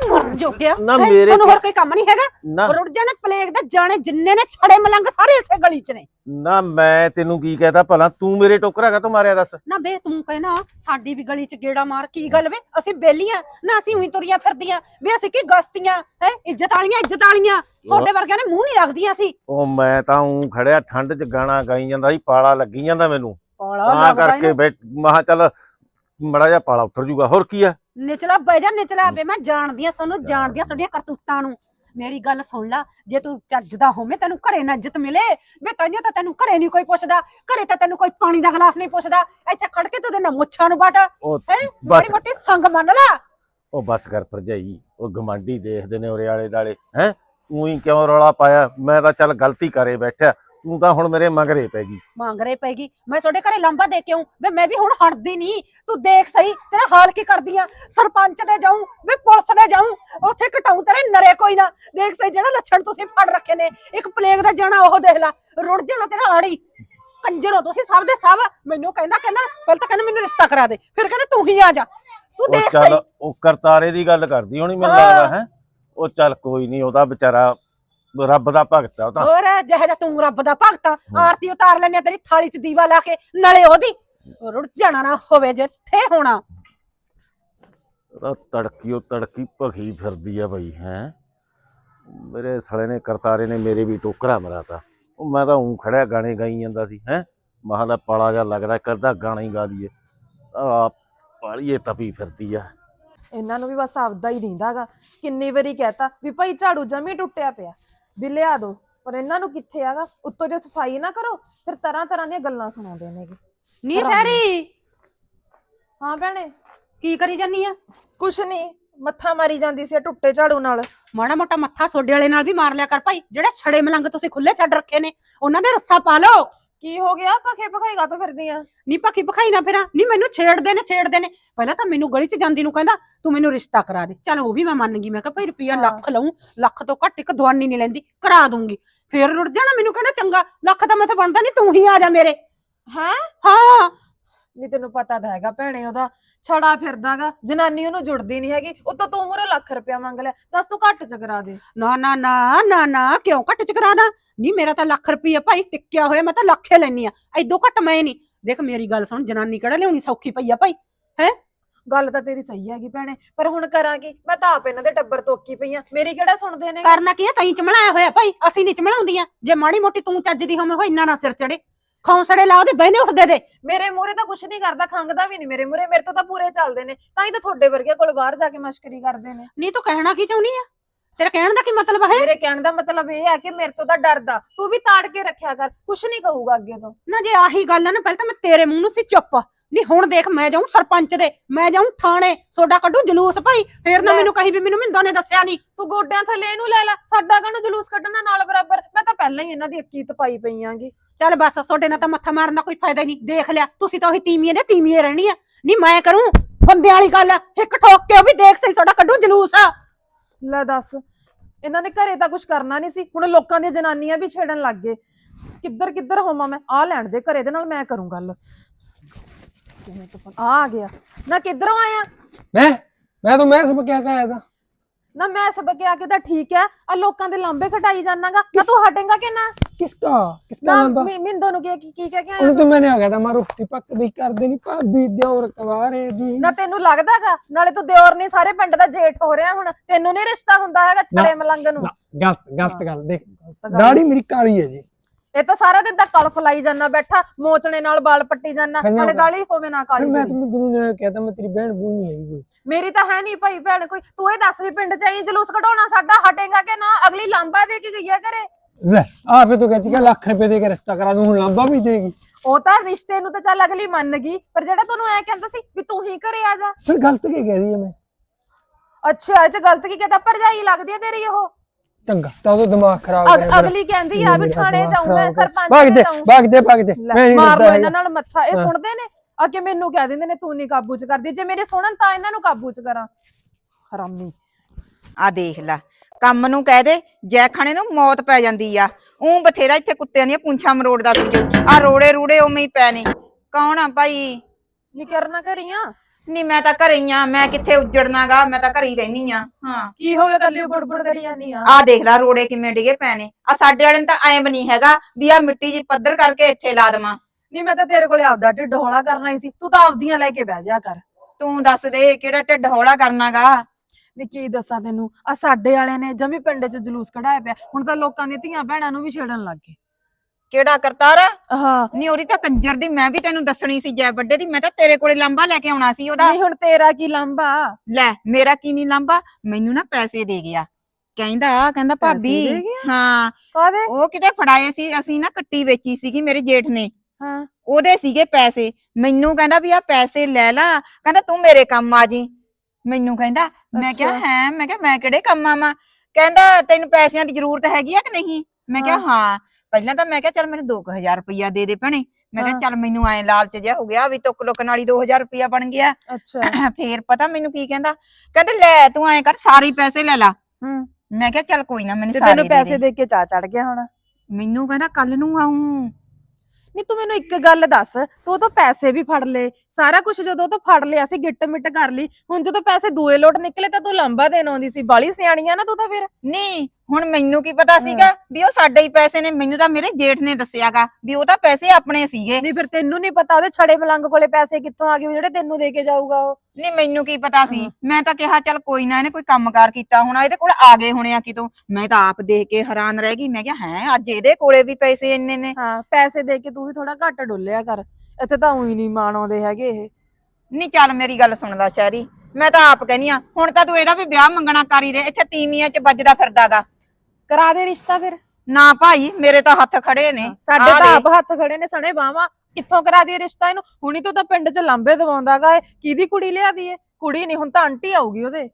ਮਰਨ ਜੋਗਿਆ ਨਾ? ਮੇਰੇ ਤੁਹਾਨੂੰ ਹੋਰ ਕੋਈ ਕੰਮ ਨਹੀਂ ਹੈਗਾ? ਰੁੜ ਜਾਣੇ ਪਲੇਗ ਦਾ ਜਾਣੇ ਜਿੰਨੇ ਨੇ ਛੜੇ ਮਲੰਗ ਸਾਰੇ ਇਸੇ ਗਲੀ ਚ ਨੇ। ਨਾ ਮੈਂ ਤੈਨੂੰ ਕੀ ਕਹਤਾ ਭਲਾ ਤੂੰ ਮੇਰੇ ਟੋਕਰਾ ਕਾ ਤੂੰ ਮਾਰਿਆ ਦੱਸ। ਨਾ ਬੇ ਤੂੰ ਕਹਿਣਾ ਸਾਡੀ ਵੀ ਗਲੀ ਚ ਗੇੜਾ ਮਾਰ ਕੀ ਗੱਲ ਵੇ? ਅਸੀਂ ਬੇਲੀਆਂ ਨਾ ਅਸੀਂ ਉਹੀ ਤੁਰੀਆਂ ਫਿਰਦੀਆਂ। ਵੀ ਅਸੀਂ ਕੀ ਗਸਤੀਆਂ ਹੈ? ਇੱਜ਼ਤ ਵਾਲੀਆਂ ਇੱਜ਼ਤ ਵਾਲੀਆਂ। ਤੁਹਾਡੇ ਵਰਗਿਆਂ ਨੇ ਮੂੰਹ ਨਹੀਂ ਲੱਗਦੀਆਂ ਸੀ ਉਹ ਮੈਂ ਤਾਂ ਉਂ ਖੜਿਆ ਠੰਡ ਚ ਗਾਣਾ ਗਾਈ ਜਾਂਦਾ ਸੀ ਪਾਲਾ ਲੱਗੀ ਜਾਂਦਾ ਮੈਨੂੰ। ਪਾਲਾ ਲੱਗਦਾ ਕਰਕੇ ਮਹਾ ਚੱਲ ਮੜਾ ਜਾ ਪਾਲਾ ਉਤਰ ਜੂਗਾ। ਹੋਰ ਕੀ ਆ? ਨਿਚਲਾ ਬਹਿ ਜਾ ਨਿਚਲਾ ਬੇ ਮੈਂ ਜਾਣਦੀ ਆ ਸਾਨੂੰ ਜਾਣਦੀ ਆ ਤੁਹਾਡੀਆਂ ਕਰਤੂਤਾਂ ਨੂੰ। ਮੇਰੀ ਗੱਲ ਸੁਣ ਲੈ ਜੇ ਤੂੰ ਚੱਜਦਾ ਹੋਵੇਂ ਤੈਨੂੰ ਘਰੇ ਨਾ ਇੱਜ਼ਤ ਮਿਲੇ। ਵੇ ਤੈਨੂੰ ਤਾਂ ਤੈਨੂੰ ਘਰੇ ਨਹੀਂ ਕੋਈ ਪੁੱਛਦਾ ਘਰੇ ਤਾਂ ਤੈਨੂੰ ਕੋਈ ਪਾਣੀ ਦਾ ਗਲਾਸ ਨਹੀਂ ਪੁੱਛਦਾ। ਇੱਥੇ ਖੜ ਕੇ ਤੂੰ ਨਾ ਮੁੱਛਾਂ ਨੂੰ ਬਾਟਾ ਉਹ ਹੈ? ਬਸ। ਮੋਟੀ ਸੰਗ ਮੰਨ ਲਾ। ਉਹ ਬਸ ਕਰ ਭਰਜਾਈ ਉਹ ਗਮਾਂਡੀ ਦੇਖਦੇ ਨੇ ਉਰੇ ਆਲੇ ਦਾਲੇ ਹੈ? ਉਹੀ ਕਿਉਂ ਰੌਲਾ ਪਾਇਆ? ਮੈਂ ਤਾਂ ਚੱਲ ਗਲਤੀ ਕਰੇ ਬੈਠਾ ਤੂੰ ਤਾਂ ਹੁਣ ਮੇਰੇ ਮਗਰੇ ਪੈ ਗਈ। ਮੰਗ ਰਹੇ ਪੈਗੀ ਮੈਂ ਤੁਹਾਡੇ ਘਰੇ ਲੰਬਾ ਦੇ ਕੇ ਆਉਂ ਵੇ ਮੈਂ ਵੀ ਹੁਣ ਹਟਦੀ ਨਹੀਂ। ਤੂੰ ਦੇਖ ਸਹੀ ਤੇਰਾ ਹਾਲ ਕੀ ਕਰਦੀ ਆ? ਸਰਪੰਚ ਦੇ ਜਾਉਂ ਵੇ ਪੁਲਿਸ ਦੇ ਜਾਉਂ ਉੱਥੇ ਕਟਾਉਂ ਤੇਰੇ ਨਰੇ ਕੋਈ ਨਾ। ਦੇਖ ਸਹੀ ਜਿਹੜਾ ਲੱਛਣ ਤੁਸੀਂ ਫੜ ਰੱਖੇ ਨੇ ਇੱਕ ਪਲੇਗ ਦਾ ਜਾਣਾ ਉਹ ਦੇਖ ਲੈ। ਰੁੜ ਜਾਣਾ ਤੇਰਾ ਆੜੀ। ਕੰਜਰੋ ਤੁਸੀਂ ਸਭ ਦੇ ਸਭ। ਮੈਨੂੰ ਕਹਿੰਦਾ ਕਹਿੰਦਾ ਪਹਿਲਾਂ ਤਾਂ ਕਹਿੰਦਾ ਮੈਨੂੰ ਰਿਸ਼ਤਾ ਕਰਾ ਦੇ। ਫਿਰ ਕਹਿੰਦਾ ਤੂੰ ਹੀ ਆ ਜਾ। ਤੂੰ ਉਹ ਦੇਖ ਚੱਲ ਸਹੀ। ਉਹ ਕਰਤਾਰੇ ਦੀ ਗੱਲ ਕਰਦੀ ਹੋਣੀ ਮੈਨੂੰ ਹਾਂ। ਲੱਗਦਾ ਹੈ? ਉਹ ਚੱਲ ਕੋਈ ਨਹੀਂ ਉਹਦਾ ਵਿਚਾਰਾ ਰੱਬ ਦਾ ਭਗਤ ਆ ਉਹ ਤਾਂ। ਹੋਰ ਜਿਹੇ ਜਿਹਾ ਤੂੰ ਰੱਬ ਦਾ ਭਗਤ ਆ ਆਰਤੀ ਉਤਾਰ ਲੈਨੇ ਤੇਰੀ ਥਾਲੀ 'ਚ ਦੀਵਾ ਲਾ ਕੇ ਨਾਲੇ ਉਹਦੀ ਰੁੜ ਜਾਣਾ ਨਾ ਹੋਵੇ ਜਿੱਥੇ ਹੋਣਾ। ਉਹਦਾ ਤੜਕੀ ਉਹ ਤੜਕੀ ਭਖੀ ਫਿਰਦੀ ਆ ਬਈ ਹੈ। ਮੇਰੇ ਸਾਲੇ ਨੇ ਕਰਤਾਰੇ ਨੇ ਮੇਰੇ ਵੀ ਟੋਕਰਾ ਮਰਾਤਾ। ਉਹ ਮੈਂ ਤਾਂ ਉਂ ਖੜਿਆ ਗਾਣੇ ਗਾਈ ਜਾਂਦਾ ਸੀ ਹੈ। ਮਹਾਂ ਦਾ ਪਾਲਾ ਜਿਹਾ ਲੱਗਦਾ ਕਰਦਾ ਗਾਣਾ ਗਾ ਲਈਏ। ਆ ਪਾਲੀਏ ਤਪੀ ਫਿਰਦੀ ਆ। ਇਹਨਾਂ ਨੂੰ ਵੀ ਬਸ ਆਪਦਾ ਹੀ ਦਿੰਦਾਗਾ ਕਿੰਨੀ ਵਾਰੀ ਕਹਤਾ ਵੀ ਭਾਈ ਝਾੜੂ ਜਮੀ ਟੁੱਟਿਆ ਪਿਆ। ਵੀ ਲਿਆ ਦੋ। ਪਰ ਇਹਨਾਂ ਨੂੰ ਕਿੱਥੇ ਆਗਾ ਉੱਤੋਂ ਜੇ ਸਫ਼ਾਈ ਨਾ ਕਰੋ ਫਿਰ ਤਰ੍ਹਾਂ ਤਰ੍ਹਾਂ ਦੀਆਂ ਗੱਲਾਂ ਸੁਣਾਉਂਦੇ ਨੇਗੇ ਨੀ ਸ਼ਹਿਰੀ। ਹਾਂ ਭੈਣੇ। ਕੀ ਕਰੀ ਜਾਨੀ ਆ? ਕੁਛ ਨਹੀਂ ਮੱਥਾ ਮਾਰੀ ਜਾਂਦੀ ਸੀ ਇਹ ਟੁੱਟੇ ਝਾੜੂ ਨਾਲ। ਮਾੜਾ ਮੋਟਾ ਮੱਥਾ ਸੋਡੇ ਵਾਲੇ ਨਾਲ ਵੀ ਮਾਰ ਲਿਆ ਕਰ ਭਾਈ। ਜਿਹੜੇ ਛੜੇ ਮਲੰਗ ਤੁਸੀਂ ਖੁੱਲੇ ਛੱਡ ਰੱਖੇ ਨੇ ਉਹਨਾਂ ਦੇ ਰੱਸਾ ਪਾ ਲਓ। ਕੀ ਹੋ ਗਿਆ? ਭਖੇ ਭਖਾਈਗਾ ਤੋਂ ਫਿਰਦੀਆਂ ਨੀ ਪੱਕੀ ਪਖਾਈ ਨਾ ਫਿਰਾਂ। ਨੀ ਮੈਨੂੰ ਛੇੜਦੇ ਨੇ ਛੇੜਦੇ ਨੇ। ਪਹਿਲਾਂ ਤਾਂ ਮੈਨੂੰ ਗਲੀ 'ਚ ਜਾਂਦੀ ਨੂੰ ਕਹਿੰਦਾ ਤੂੰ ਮੈਨੂੰ ਰਿਸ਼ਤਾ ਕਰਾ ਦੇ। ਚਲ ਉਹ ਵੀ ਮੈਂ ਮੰਨ ਗਈ। ਮੈਂ ਕਿਹਾ ਭਾਈ ਰੁਪਈਆ। ਲੱਖ ਲਊ ਲੱਖ ਤੋਂ ਘੱਟ ਇੱਕ ਦਵਾਨੀ ਨਹੀਂ ਲੈਂਦੀ ਕਰਾ ਦੂੰਗੀ। ਫੇਰ ਰੁੜ ਜਾਣਾ ਮੈਨੂੰ ਕਹਿੰਦਾ ਚੰਗਾ ਲੱਖ ਤਾਂ ਮੈਥੋਂ ਬਣਦਾ ਨਹੀਂ ਤੂੰ ਹੀ ਆ ਜਾ ਮੇਰੇ। ਹੈ? ਹਾਂ। ਨਹੀਂ ਤੈਨੂੰ ਪਤਾ ਤਾਂ ਹੈਗਾ ਭੈਣੇ ਉਹਦਾ ਛੜਾ ਫਿਰਦਾਗਾ ਜਨਾਨੀ ਉਹਨੂੰ ਜੁੜਦੀ ਨਹੀਂ ਹੈਗੀ ਉਤੋਂ ਤੂੰ ਮੁਰੇ ਲੱਖ ਰੁਪਇਆ ਮੰਗ ਲਿਆ ਦੱਸ ਤੂੰ ਘੱਟ ਚ ਕਰਾ ਦੇ। ਨਾ ਨਾ ਨਾ ਨਾ ਨਾ ਕਿਉਂ ਘੱਟ ਚ ਕਰਾ ਦਾਂ? ਨਹੀਂ ਮੇਰਾ ਤਾਂ ਲੱਖ ਰੁਪਈਆ ਭਾਈ ਟਿੱਕਿਆ ਹੋਇਆ ਮੈਂ ਤਾਂ ਲੱਖੇ ਲੈਣੀ ਆ ਐਦੋਂ ਘੱਟ ਮੈਂ ਨਹੀਂ ਦੇਖ ਮੇਰੀ ਗੱਲ ਸੁਣ ਜਨਾਨੀ ਕਿਹੜਾ ਲਿਆਉਣੀ ਸੌਖੀ ਪਈ ਆ ਭਾਈ? ਗੱਲ ਤਾਂ ਤੇਰੀ ਸਹੀ ਹੈਗੀ ਭੈਣੇ ਪਰ ਹੁਣ ਕਰਾਂ ਕੀ? ਮੈਂ ਤਾਂ ਆਪ ਇਹਨਾਂ ਦੇ ਟੱਬਰ ਤੋਕੀ ਪਈ ਆ ਮੇਰੀ ਕਿਹੜਾ ਸੁਣਦੇ ਨੇ? ਕਰਨਾ ਕੀ ਆ? ਤਈ ਚਮਲਾਇਆ ਹੋਇਆ ਭਾਈ ਅਸੀਂ ਨਹੀਂ ਚਮਲਾਉਂਦੀਆਂ। ਜੇ ਮਾੜੀ ਮੋਟੀ ਤੂੰ ਚੱਜਦੀ ਹੋਵੇਂ ਹੋ ਇੰਨਾ ਨਾ ਸਿਰ ਚੜੇ। ਖੌਂਸੜੇ ਲਾ ਉਹਦੇ ਬਹਿਨੇ ਉੱਠਦੇ ਦੇ ਮੇਰੇ ਮੂਹਰੇ ਤਾਂ ਕੁਛ ਨਹੀਂ ਕਰਦਾ ਖੰਗਦਾ ਵੀ ਨਹੀਂ ਮੇਰੇ ਮੂਹਰੇ ਮੇਰੇ ਤੋਂ ਤਾਂ ਪੂਰੇ ਚੱਲਦੇ ਨੇ। ਤਾਂ ਹੀ ਤਾਂ ਤੁਹਾਡੇ ਵਰਗੇ ਕੋਲ ਬਾਹਰ ਜਾ ਕੇ ਮਸ਼ਕਰੀ ਕਰਦੇ ਨੇ। ਨਹੀਂ ਤੂੰ ਕਹਿਣਾ ਕੀ ਚਾਹੁੰਦੀ ਆ? ਤੇਰਾ ਕਹਿਣ ਦਾ ਕੀ ਮਤਲਬ ਹੈ? ਮੇਰੇ ਕਹਿਣ ਦਾ ਮਤਲਬ ਇਹ ਹੈ ਕਿ ਮੇਰੇ ਤੋਂ ਤਾਂ ਡਰਦਾ ਤੂੰ ਵੀ ਤਾੜ ਕੇ ਰੱਖਿਆ ਕਰ ਕੁਛ ਨਹੀਂ ਕਹੂਗਾ ਅੱਗੇ ਤੋਂ। ਨਾ ਜੇ ਆਹੀ ਗੱਲ ਆ ਨਾ ਪਹਿਲਾਂ ਤਾਂ ਮੈਂ ਤੇਰੇ ਮੂੰਹ ਨੂੰ ਸੀ ਚੁੱਪ। ਨਹੀਂ ਹੁਣ ਦੇਖ ਮੈਂ ਜਾਊਂ ਸਰਪੰਚ ਦੇ ਮੈਂ ਜਾਊਂ ਥਾਣੇ ਸੋਡਾ ਕੱਢੂ ਜਲੂਸ ਭਾਈ। ਫੇਰ ਨਾ ਲੈ। ਮੈਨੂੰ ਕਹੀ ਵੀ ਮੈਨੂੰ ਮਿੰਦੋ ਨੇ ਦੱਸਿਆ ਨਹੀਂ। ਤੂੰ ਗੋਡਿਆਂ ਥੱਲੇ ਇਹਨੂੰ ਲੈ ਲੈ ਸਾਡਾ ਕਾਹਨੂੰ ਜਲੂਸ ਕੱਢਣਾ ਨਾਲ ਬਰਾਬਰ। ਮੈਂ ਤਾਂ ਪਹਿਲਾਂ ਹੀ ਇਹਨਾਂ ਦੀ ਅੱਕੀ ਤਪਾਈ ਪਈ ਆਂਗੀ। ਚੱਲ ਬਸ ਸੋਡੇ ਨਾਲ ਤਾਂ ਮੱਥਾ ਮਾਰਨ ਦਾ ਕੋਈ ਫਾਇਦਾ ਹੀ ਨਹੀਂ। ਦੇਖ ਲਿਆ ਤੁਸੀਂ ਤਾਂ ਉਹੀ ਤੀਮੀਏ ਦੇ ਤੀਮੀਏ ਰਹਿਣੀ ਆ। ਨਹੀਂ ਮੈਂ ਕਰੂੰ ਬੰਦਿਆਂ ਵਾਲੀ ਗੱਲ ਆ, ਇੱਕ ਠੋਕ ਕੇ ਉਹ ਵੀ ਦੇਖ ਸਹੀ ਸੋਡਾ ਕੱਢੂ ਜਲੂਸ। ਆ ਲੈ ਦੱਸ ਇਹਨਾਂ ਨੇ ਘਰੇ ਤਾਂ ਕੁਝ ਕਰਨਾ ਨਹੀਂ ਸੀ। ਹੁਣ ਲੋਕਾਂ ਦੀਆਂ ਜਨਾਨੀਆਂ ਵੀ ਛੇੜਨ ਲੱਗ ਗਏ। ਕਿੱਧਰ ਕਿੱਧਰ ਹੋਵਾਂ ਮੈਂ? ਆ ਲੈਣ ਦੇ ਘਰੇ ਦੇ ਨਾਲ ਮੈਂ ਕਰੂੰ ਗੱਲ। ਆ ਆ ਗਿਆ ਨਾ ਕਿੱਧਰੋਂ ਆਇਆ ਮੈਂ ਮੈਂ ਤਾਂ ਮੈਂ ਸਭ ਕਿਆ ਕਹਾ था ਨਾ ਮੈਂ ਸਭ ਕੇ ਆ ਕੇ ਤਾਂ ਠੀਕ ਹੈ ਆ ਲੋਕਾਂ ਦੇ ਲਾਂਬੇ ਘਟਾਈ ਜਾਣਾਗਾ ਨਾ ਤੂੰ ਹਟੇਗਾ ਕਿ ਨਾ किसका किसका ਨਾ नंबर ਮਿ- ਮਿੰਦੋ ਨੂੰ ਕੀ ਕੀ ਕੀ ਕਹਿ ਕੇ ਆਇਆ ਉਹਨੂੰ ਤਾਂ ਮੈਨੇ ਆ ਗਿਆ ਤਾਂ ਮੈਂ ਰੋਟੀ ਪੱਕ ਦੀ ਕਰ ਦੇਣੀ ਭਾਬੀ ਦਿਓਰ ਕਵਾਰੇ ਦੀ ਨਾ ਤੈਨੂੰ ਲੱਗਦਾਗਾ ਨਾਲੇ ਤੂੰ ਦਿਓਰ ਨਹੀਂ ਸਾਰੇ ਪਿੰਡ ਦਾ ਜੇਠ ਹੋ ਰਿਹਾ ਹੁਣ ਤੈਨੂੰ ਨਹੀਂ ਰਿਸ਼ਤਾ ਹੁੰਦਾ ਹੈਗਾ ਛੜੇ ਮਲੰਗ ਨੂੰ ਨਾ, ਗਲਤ ਗਲਤ ਗੱਲ ਦੇਖ ਗੱਲ। ਦਾੜੀ ਮੇਰੀ ਕਾਲੀ ਹੈ ਜੀ ਇਹ ਤਾਂ ਸਾਰਾ ਦਿਨ ਤਾਂ ਕਲਫ ਲਾਈ ਜਾਨਾ ਬੈਠਾ ਮੋਚਣੇ ਨਾਲ ਵਾਲ ਪੱਟੀ ਜਾਨਾ ਫਿਰ ਮੈਂ ਨਾਲੇ ਦਾੜੀ ਹੋਵੇ ਨਾ ਕਾਲੀ ਫਿਰ ਮੈਂ। ਤੁਮ ਤੈਨੂੰ ਨੇ ਕਹਿਤਾ ਮੈਂ ਤੇਰੀ ਬਹਿਣ ਬੂਣ ਨਹੀਂ ਹੈਗੀ ਕੋਈ। ਮੇਰੀ ਤਾਂ ਹੈ ਨਹੀਂ ਭਾਈ ਭੈਣ ਕੋਈ। ਤੂੰ ਇਹ ਦੱਸ ਵੀ ਪਿੰਡ ਚ ਆਈ ਜਲੂਸ ਕਢਾਉਣਾ ਸਾਡਾ ਹਟੇਗਾ ਕਿ ਨਾ? ਅਗਲੀ ਲਾਂਬਾ ਦੇ ਕੇ ਗਈ ਘਰੇ? ਲੈ ਆ ਫੇ ਤੂੰ ਕਹਿੰਦੀ ਕਿ ਲੱਖ ਰੁਪਏ ਦੇ ਕੇ ਰਿਸ਼ਤਾ ਕਰਾ ਦੂੰ ਹੁਣ ਲਾਂਬਾ ਵੀ ਦੇਗੀ। ਉਹ ਤਾਂ ਰਿਸ਼ਤੇ ਨੂੰ ਤਾਂ ਚੱਲ ਅਗਲੀ ਮੰਨ ਗਈ ਪਰ ਜਿਹੜਾ ਤੈਨੂੰ ਐ ਕਹਿੰਦਾ ਸੀ ਵੀ ਤੂੰ ਹੀ ਘਰੇ ਆ ਜਾ। ਫਿਰ ਗਲਤ ਕੀ ਕਹਿ ਰਹੀ ਹੈ ਮੈਂ? ਅੱਛਾ ਇਹ ਚ ਗਲਤ ਕੀ ਕਹਤਾ ਭਰਜਾਈ ਲੱਗਦੀ ਆ ਤੇਰੀ ਉਹ? ਚੰਗਾ ਤਾਂ ਉਹਦਾ ਦਿਮਾਗ ਖਰਾਬ ਅਗ- ਕਰਿਆ ਮੇਰਾ। ਅਗਲੀ ਕਹਿੰਦੀ ਆ ਵੀ ਮੇਰਾ ਥਾਣੇ ਦਿਮਾਗ ਜਾਊਂ ਮੈਂ ਖਰਾਬ ਕਰ- ਸਰਪੰਚ ਭੱਗ ਦੇ ਦੇ ਜਾਊਂ। ਭੱਗ ਦੇ ਭੱਗ ਦੇ। ਲੈ, ਮੈਂ ਨਹੀਂ ਮਾਰ ਡਰਦਾ ਲਓ ਹੈਗਾ। ਇਹਨਾਂ ਨਾਲ ਮੱਥਾ ਇਹ ਹਾਂ। ਸੁਣਦੇ ਨੇ? ਅੱਗੇ ਮੈਨੂੰ ਕਹਿ ਦਿੰਦੇ ਨੇ ਤੂੰ ਨਹੀਂ ਕਾਬੂ ਚ ਕਰਦੀ। ਜੇ ਮੇਰੇ ਸੁਣਨ ਤਾਂ ਇਹਨਾਂ ਨੂੰ ਕਾਬੂ ਚ ਕਰਾਂ। ਹਰਾਮੀ। ਆ ਦੇਖ ਲੈ ਕੰਮ ਨੂੰ ਕਹਿ ਦੇ ਜੈ ਖਾਣੇ ਨੂੰ ਮੌਤ ਪੈ ਜਾਂਦੀ ਆ। ਉਹ ਬਥੇਰਾ ਇੱਥੇ ਕੁੱਤਿਆਂ ਦੀਆਂ ਪੁੰਛਾਂ ਮਰੋੜਦਾ ਫਿਰੂ ਆ ਰੋੜੇ ਰੂੜੇ ਉਵੇਂ ਹੀ ਪੈ ਨੇ। ਕੌਣ ਆ ਭਾਈ? ਨੀ ਕਰਨਾ ਕਰੀਆਂ ਨਹੀਂ ਮੈਂ ਤਾਂ ਘਰੇ ਹੀ ਆ ਮੈਂ ਕਿੱਥੇ ਉੱਜੜਨਾਗਾ ਮੈਂ ਤਾਂ ਘਰੇ ਹੀ ਰਹਿਨੀ ਆ ਹਾਂ। ਕੀ ਹੋ ਗਿਆ ਕੱਲੀ ਬੁੜਬੁੜ ਕਰੀ ਜਾਂਦੀ ਆ? ਆ ਦੇਖ ਲੈ ਰੋੜੇ ਕਿਵੇਂ ਡਿਗੇ ਪੈ ਨੇ। ਆ ਸਾਡੇ ਵਾਲੇ ਨੂੰ ਤਾਂ ਐਂ ਬਣੀ ਹੈਗਾ ਵੀ ਆ ਮਿੱਟੀ ਜੀ ਪੱਧਰ ਕਰਕੇ ਇੱਥੇ ਲਾ ਦੇਵਾਂ। ਨਹੀਂ ਮੈਂ ਤਾਂ ਤੇਰੇ ਕੋਲੇ ਆਪਦਾ ਢਿੱਡ ਹੌਲਾ ਕਰਨਾ ਹੀ ਸੀ। ਤੂੰ ਤਾਂ ਆਪਦੀਆਂ ਲੈ ਕੇ ਬਹਿ ਜਾ ਕਰ। ਤੂੰ ਦੱਸ ਦੇ ਕਿਹੜਾ ਢਿੱਡ ਹੌਲਾ ਕਰਨਾਗਾ? ਨੀ ਕੀ ਦੱਸਾਂ ਤੈਨੂੰ? ਆ ਸਾਡੇ ਵਾਲੇ ਨੇ ਜਮੀ ਪਿੰਡ 'ਚ ਜਲੂਸ ਕਢਾਇਆ ਪਿਆ। ਹੁਣ ਤਾਂ ਲੋਕਾਂ ਦੀਆਂ ਧੀਆਂ ਭੈਣਾਂ ਨੂੰ ਵੀ ਛੇੜਨ ਲੱਗ ਗਏ। ਕਿਹੜਾ ਕਰਤਾਰ? ਹਾਂ। ਨਹੀਂ ਉਹਦੀ ਤਾਂ ਕੰਜਰ ਦੀ ਮੈਂ ਵੀ ਤੈਨੂੰ ਦੱਸਣੀ ਸੀ ਜੈ ਵੱਡੇ ਦੀ ਮੈਂ ਤਾਂ ਤੇਰੇ ਕੋਲੇ ਲਾਂਬਾ ਲੈ ਕੇ ਆਉਣਾ ਸੀ ਉਹਦਾ। ਨਹੀਂ ਹੁਣ ਤੇਰਾ ਕੀ ਲੰਬਾ ਲੈ ਮੇਰਾ ਕੀ ਨਹੀਂ ਲਾਂਬਾ ਮੈਨੂੰ ਨਾ ਪੈਸੇ ਦੇ ਗਿਆ। ਕਹਿੰਦਾ ਕਹਿੰਦਾ ਭਾਬੀ? ਹਾਂ। ਕਾਦੇ ਉਹ ਕਿਤੇ ਫੜਾਏ ਸੀ ਅਸੀਂ ਨਾ ਕੱਟੀ ਵੇਚੀ ਸੀਗੀ ਮੇਰੇ ਜੇਠ ਨੇ। ਹਾਂ। ਉਹਦੇ ਸੀਗੇ ਪੈਸੇ। ਮੈਨੂੰ ਕਹਿੰਦਾ ਵੀ ਆ ਪੈਸੇ ਲੈ ਲਾ। ਕਹਿੰਦਾ ਤੂੰ ਮੇਰੇ ਕੰਮ ਆ ਜੀ। ਮੈਨੂੰ ਕਹਿੰਦਾ ਮੈਂ ਕਿਹਾ। ਹੈ? ਮੈਂ ਕਿਹਾ ਮੈਂ ਕਿਹੜੇ ਕੰਮ ਆਵਾਂ ਕਹਿੰਦਾ ਤੈਨੂੰ ਪੈਸਿਆਂ ਦੀ ਜ਼ਰੂਰਤ ਹੈਗੀ ਆ ਕਿ ਨਹੀਂ? ਮੈਂ ਕਿਹਾ ਹਾਂ। ਪਹਿਲਾਂ ਤਾਂ ਮੈਂ ਕਿਹਾ ਚੱਲ ਮੈਨੂੰ 2000 ਰੁਪਇਆ ਦੇ ਦੇ ਭੈਣੇ। ਮੈਂ ਕਿਹਾ। ਚੱਲ ਮੈਨੂੰ ਐ ਲਾਲਚ ਜਿਹਾ ਹੋ ਗਿਆ ਵੀ ਟੁੱਕ ਲੁੱਕ ਨਾਲ ਹੀ 2000 ਰੁਪਇਆ ਬਣ ਗਿਆ। ਅੱਛਾ। ਫੇਰ ਪਤਾ ਮੈਨੂੰ ਕੀ ਕਹਿੰਦਾ ਕਹਿੰਦੇ ਲੈ ਤੂੰ ਐ ਕਰ ਸਾਰੇ ਪੈਸੇ ਲੈ ਲਾ। ਹੂੰ। ਮੈਂ ਕਿਹਾ ਚੱਲ ਕੋਈ ਨਾ ਮੈਨੂੰ ਸਾਰੇ ਤੈਨੂੰ ਪੈਸੇ ਦੇ। ਕੇ ਚਾ ਚੜ ਗਿਆ ਹੁਣ। ਮੈਨੂੰ ਕਹਿੰਦਾ ਕੱਲ ਨੂੰ ਆਉਂ ਨਹੀਂ ਤੂੰ ਮੈਨੂੰ ਇੱਕ ਗੱਲ ਦੱਸ ਤੂੰ ਤਾਂ ਪੈਸੇ ਵੀ ਫੜ ਲਏ। ਸਾਰਾ ਕੁਝ ਜਦੋਂ ਤੋਂ ਫੜ ਲਿਆ ਸੀ ਗਿੱਟ ਮਿੱਟ ਕਰ ਲਈ। ਹੁਣ ਜਦੋਂ ਪੈਸੇ ਦੂਏ ਲੋਟ ਨਿਕਲੇ ਤਾਂ ਤੂੰ ਲੰਬਾ ਦੇਣ ਆਉਂਦੀ ਸੀ। ਬਾਲੀ ਸਿਆਣੀ ਆ ਨਾ ਤੂੰ ਤਾਂ ਫਿਰ। ਨਹੀਂ ਹੁਣ ਮੈਨੂੰ ਕੀ ਪਤਾ ਸੀਗਾ ਵੀ ਉਹ ਸਾਡੇ ਹੀ ਪੈਸੇ ਨੇ ਮੈਨੂੰ ਤਾਂ ਮੇਰੇ ਜੇਠ ਨੇ ਦੱਸਿਆਗਾ ਵੀ ਉਹ ਤਾਂ ਪੈਸੇ ਆਪਣੇ ਸੀਗੇ। ਨਹੀਂ ਫਿਰ ਤੈਨੂੰ ਨਹੀਂ ਪਤਾ ਉਹਦੇ ਛੜੇ ਮਲੰਗ ਕੋਲੇ ਪੈਸੇ ਕਿੱਥੋਂ ਆ ਗਏ ਵੀ ਜਿਹੜੇ ਤੈਨੂੰ ਦੇ ਕੇ ਜਾਊਗਾ ਉਹ? ਨਹੀਂ ਮੈਨੂੰ ਕੀ ਪਤਾ ਸੀ। ਮੈਂ ਤਾਂ ਕਿਹਾ ਚੱਲ ਕੋਈ ਨਾ ਇਹਨੇ ਕੋਈ ਕੰਮਕਾਰ ਕੀਤਾ ਹੋਣਾ ਇਹਦੇ ਕੋਲ ਆ ਗਏ ਹੋਣੇ ਆ ਕਿਤੋਂ। ਮੈਂ ਤਾਂ ਆਪ ਦੇਖ ਕੇ ਹੈਰਾਨ ਰਹਿ ਗਈ। ਮੈਂ ਕਿਹਾ ਹੈ ਅੱਜ ਇਹਦੇ ਕੋਲੇ ਵੀ ਪੈਸੇ ਇੰਨੇ ਨੇ? ਹਾਂ ਪੈਸੇ ਦੇ ਕੇ ਤੂੰ ਵੀ ਥੋੜਾ ਘੱਟ ਡੁੱਲਿਆ ਕਰ। ਇੱਥੇ ਤਾਂ ਉਹੀ ਨਹੀਂ ਮਾਣ ਆਉਂਦੇ ਹੈਗੇ ਇਹ। ਨਹੀਂ ਚੱਲ ਮੇਰੀ ਗੱਲ ਸੁਣ ਲੈ ਸ਼ਹਿਰੀ। ਮੈਂ ਤਾਂ ਆਪ ਕਹਿੰਦੀ ਆ ਹੁਣ ਤਾਂ ਤੂੰ ਇਹਦਾ ਵੀ ਵਿਆਹ ਮੰਗਣਾ ਕਰੀ ਦੇ ਇੱਥੇ ਤੀਵੀਆਂ 'ਚ ਵੱਜਦਾ ਫਿਰਦਾਗਾ। ਕਰਾ ਦੇ ਰਿਸ਼ਤਾ ਫਿਰ? ਨਾ ਭਾਈ ਮੇਰੇ ਤਾਂ ਹੱਥ ਖੜੇ ਨੇ। ਸਾਡੇ ਆਹ ਤਾਂ ਦੇ। ਆਪ ਹੱਥ ਖੜੇ ਨੇ ਸਣੇ ਬਾਵਾ। ਕਿੱਥੋਂ ਕਰਾ ਦੀ ਰਿਸ਼ਤਾ ਇਹਨੂੰ? ਹੁਣੀ ਤੋਂ ਤਾਂ ਪਿੰਡ 'ਚ ਲਾਂਬੇ ਦਵਾਉਂਦਾਗਾ ਇਹ। ਕਿਹਦੀ ਕੁੜੀ ਲਿਆਦੀ ਏ ਕੁੜੀ ਨਹੀਂ ਹੁਣ ਤਾਂ ਆਂਟੀ ਆਊਗੀ ਉਹਦੇ।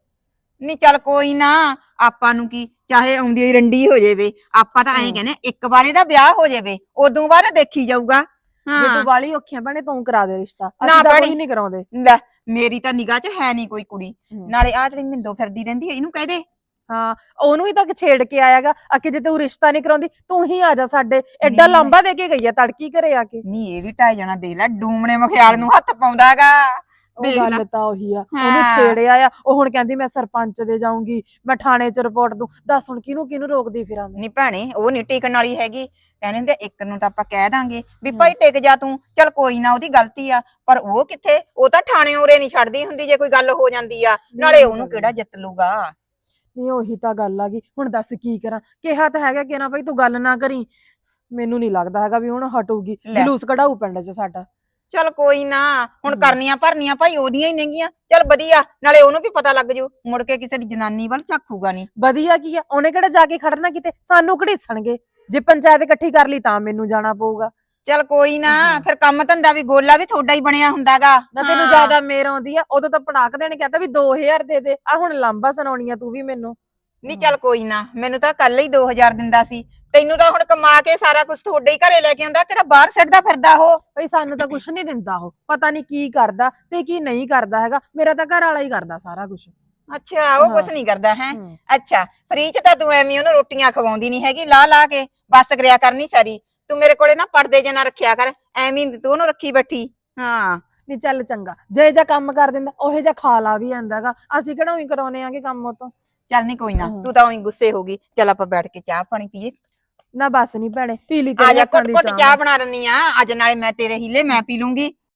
ਨਹੀਂ ਚੱਲ ਕੋਈ ਨਾ। ਆਪਾਂ ਨੂੰ ਕੀ ਚਾਹੇ ਆਉਂਦੀ ਹੋਈ ਰੰਡੀ ਹੋ ਜਾਵੇ। ਆਪਾਂ ਤਾਂ ਐਂ ਹਮ। ਕਹਿੰਦੇ ਇੱਕ ਵਾਰ ਇਹਦਾ ਵਿਆਹ ਹੋ ਜਾਵੇ ਉਦੋਂ ਬਾਅਦ ਦੇਖੀ ਜਾਊਗਾ। ਜੇ ਹਾਂ। ਤੂੰ ਵਾਲੀ ਔਖੀਆਂ ਬਣੇ ਤੂੰ ਕਰਾ ਦੇ ਰਿਸ਼ਤਾ। ਨਾ ਅਸੀਂ ਤਾਂ ਭੈਣੇ। ਕੋਈ ਨਹੀਂ ਕਰਾਉਂਦੇ। ਲੈ ਮੇਰੀ ਤਾਂ ਨਿਗਾਹ 'ਚ ਹੈ ਨਹੀਂ ਕੋਈ ਕੁੜੀ। ਹਮ। ਨਾਲੇ ਆ ਜਿਹੜੀ ਮਿੰਦੋ ਫਿਰਦੀ ਰਹਿੰਦੀ ਹੈ ਇਹਨੂੰ ਕਹਿ ਦੇ। ਹਾਂ ਉਹਨੂੰ ਹੀ ਤਾਂ ਛੇੜ ਕੇ ਆਇਆਗਾ। ਅਕੇ ਜੇ ਤੂੰ ਰਿਸ਼ਤਾ ਨਹੀਂ ਕਰਾਉਂਦੀ ਤੂੰ ਹੀ ਆ ਜਾ ਸਾਡੇ। ਐਡਾ ਨਹੀਂ। ਲੰਬਾ ਦੇ ਕੇ ਗਈ ਆ ਤੜਕੀ ਘਰੇ ਆ ਕੇ। ਨਹੀਂ ਇਹ ਵੀ ਢਾਈ ਜਾਣਾ ਦੇਖ ਲੈ ਡੂਮਣੇ ਮਖਿਆਲ ਨੂੰ ਹੱਥ ਪਾਉਂਦਾਗਾ। ਉਹ ਦੇਖ ਲੈ। ਗੱਲ ਤਾਂ ਉਹੀ ਆ ਉਹਨੂੰ ਹਾਂ। ਛੇੜਿਆ ਆ। ਉਹ ਹੁਣ ਕਹਿੰਦੀ ਮੈਂ ਸਰਪੰਚ ਦੇ ਜਾਊਂਗੀ ਮੈਂ ਥਾਣੇ 'ਚ ਰਿਪੋਰਟ ਦੂੰ। ਦੱਸ ਹੁਣ ਕਿਹਨੂੰ ਕਿਹਨੂੰ ਰੋਕਦੀ ਫਿਰਾਂ ਮੈਂ? ਨਹੀਂ ਭੈਣੇ ਉਹ ਨਹੀਂ ਟਿਕਣ ਵਾਲੀ ਹੈਗੀ। ਕਹਿੰਦੇ ਹੁੰਦੇ ਇੱਕ ਨੂੰ ਤਾਂ ਆਪਾਂ ਕਹਿ ਦਾਂਗੇ ਵੀ ਭਾਈ ਟਿਕ ਜਾ ਤੂੰ। ਚੱਲ ਕੋਈ ਨਾ ਉਹਦੀ ਗਲਤੀ ਆ। ਪਰ ਉਹ ਕਿੱਥੇ? ਉਹ ਤਾਂ ਥਾਣੇ ਉਰੇ ਨਹੀਂ ਛੱਡਦੀ ਹੁੰਦੀ ਜੇ ਕੋਈ ਗੱਲ ਹੋ ਜਾਂਦੀ ਆ। ਨਾਲੇ ਉਹਨੂੰ ਕਿਹੜਾ ਜਿੱਤ ਲੂਗਾ ਨਹੀਂ ਉਹੀ ਤਾਂ ਗੱਲ ਆ ਗਈ। ਹੁਣ ਦੱਸ ਕੀ ਕਰਾਂ? ਕਿਹਾ ਤਾਂ ਹੈਗਾ ਕਿ ਨਾ ਭਾਈ ਤੂੰ ਗੱਲ ਨਾ ਕਰੀ। ਮੈਨੂੰ ਨਹੀਂ ਲੱਗਦਾ ਹੈਗਾ ਵੀ ਹੁਣ ਹਟੂਗੀ। ਲੈ। ਜਲੂਸ ਕਢਾਊ ਪਿੰਡ 'ਚ ਸਾਡਾ। ਚੱਲ ਕੋਈ ਨਾ ਹੁਣ ਹਮ। ਕਰਨੀਆਂ ਭਰਨੀਆਂ ਭਾਈ ਉਹਦੀਆਂ ਹੀ ਨੇਗੀਆਂ। ਚੱਲ ਵਧੀਆ ਨਾਲੇ ਉਹਨੂੰ ਵੀ ਪਤਾ ਲੱਗ ਜੂ। ਮੁੜ ਕੇ ਕਿਸੇ ਦੀ ਜਨਾਨੀ ਵੱਲ ਝਾਕੂਗਾ ਨਹੀਂ। ਵਧੀਆ ਕੀ ਆ? ਉਹਨੇ ਕਿਹੜਾ ਜਾ ਕੇ ਖੜਨਾ ਕਿਤੇ? ਸਾਨੂੰ ਘੜੀਸਣਗੇ। ਜੇ ਪੰਚਾਇਤ ਇਕੱਠੀ ਕਰ ਲਈ ਤਾਂ ਮੈਨੂੰ ਜਾਣਾ ਪਊਗਾ। ਚੱਲ ਕੋਈ ਨਾ। ਫਿਰ ਕੰਮ ਧੰਦਾ ਵੀ ਗੋਲਾ ਵੀ ਤੁਹਾਡਾ ਹੀ ਬਣਿਆ ਹੁੰਦਾਗਾ। ਨਾ ਤੈਨੂੰ ਜ਼ਿਆਦਾ ਮੇਰ ਆਉਂਦੀ ਆ ਉਦੋਂ ਤਾਂ ਪੜਾਕ ਦੇਣ ਕਹਿੰਦਾ ਵੀ 2000 ਦੇ ਦੇ ਆ ਹੁਣ ਲਾਂਬਾ ਸੁਣਾਉਣੀ ਆ ਤੂੰ ਵੀ ਮੈਨੂੰ। ਨਹੀਂ ਚੱਲ ਕੋਈ ਨਾ ਮੈਨੂੰ ਤਾਂ ਕੱਲ ਹੀ 2000 ਦਿੰਦਾ ਸੀ ਤੈਨੂੰ ਤਾਂ ਹੁਣ ਕਮਾ ਕੇ ਸਾਰਾ ਕੁਝ ਤੁਹਾਡੇ ਹੀ ਘਰੇ ਲੈ ਕੇ ਆਉਂਦਾ ਕਿਹੜਾ ਬਾਹਰ ਸਿੱਟਦਾ ਫਿਰਦਾ ਉਹ? ਭਈ ਸਾਨੂੰ ਤਾਂ ਕੁਝ ਨਹੀਂ ਦਿੰਦਾ ਉਹ ਪਤਾ ਨਹੀਂ ਕੀ ਕਰਦਾ ਤੇ ਕੀ ਨਹੀਂ ਕਰਦਾ ਹੈਗਾ ਮੇਰਾ ਤਾਂ ਘਰ ਵਾਲਾ ਹੀ ਕਰਦਾ ਸਾਰਾ ਕੁਝ ਅੱਛਾ ਉਹ ਕੁਝ। ਨਹੀਂ ਕਰਦਾ ਹੈ? ਅੱਛਾ ਫਰੀ ਚ ਤਾਂ ਤੂੰ ਐਵੇਂ ਉਹਨੂੰ ਰੋਟੀਆਂ ਖਵਾਉਂਦੀ ਨਹੀਂ ਹੈਗੀ ਲਾ ਲਾ ਕੇ ਬਸ ਕਰਿਆ ਕਰਨੀ ਸਾਰੀ। ਤੂੰ ਮੇਰੇ ਕੋਲੇ ਨਾ ਪਰਦੇ ਜੇ ਨਾ ਰੱਖਿਆ ਕਰ ਐਵੇਂ ਹੀ ਤੂੰ ਉਹਨੂੰ ਰੱਖੀ ਬੈਠੀ। ਹਾਂ। ਨਹੀਂ ਚੱਲ ਚੰਗਾ ਜੇ ਜਾ ਕੰਮ ਕਰ ਦਿੰਦਾ ਉਹੇ ਜਿਹਾ ਖਾ ਲਾ ਵੀ ਜਾਂਦਾਗਾ ਅਸੀਂ ਕਿਹੜਾ ਹੀ ਕਰਾਉਨੇ ਆਂਗੇ ਕੰਮ ਉਹ ਤੋਂ? ਚੱਲ ਨਹੀਂ ਕੋਈ ਨਾ। ਤੂੰ ਤਾਂ ਉਹੀ ਗੁੱਸੇ ਹੋ ਗਈ। ਚੱਲ ਆਪਾਂ ਬੈਠ ਕੇ ਚਾਹ ਪਾਣੀ ਪੀਏ। ਨਾ ਬਸ ਨਹੀਂ ਭੈਣੇ ਪੀ ਲਈ ਆ ਜਾ ਘੁੱਟ ਘੁੱਟ ਚਾਹ ਚਾਹ ਬਣਾ ਦਿੰਨੀ ਆ। ਅੱਜ ਨਾਲੇ ਮੈਂ ਤੇਰੇ ਹੀਲੇ ਮੈਂ ਪੀ ਲੂੰਗੀ।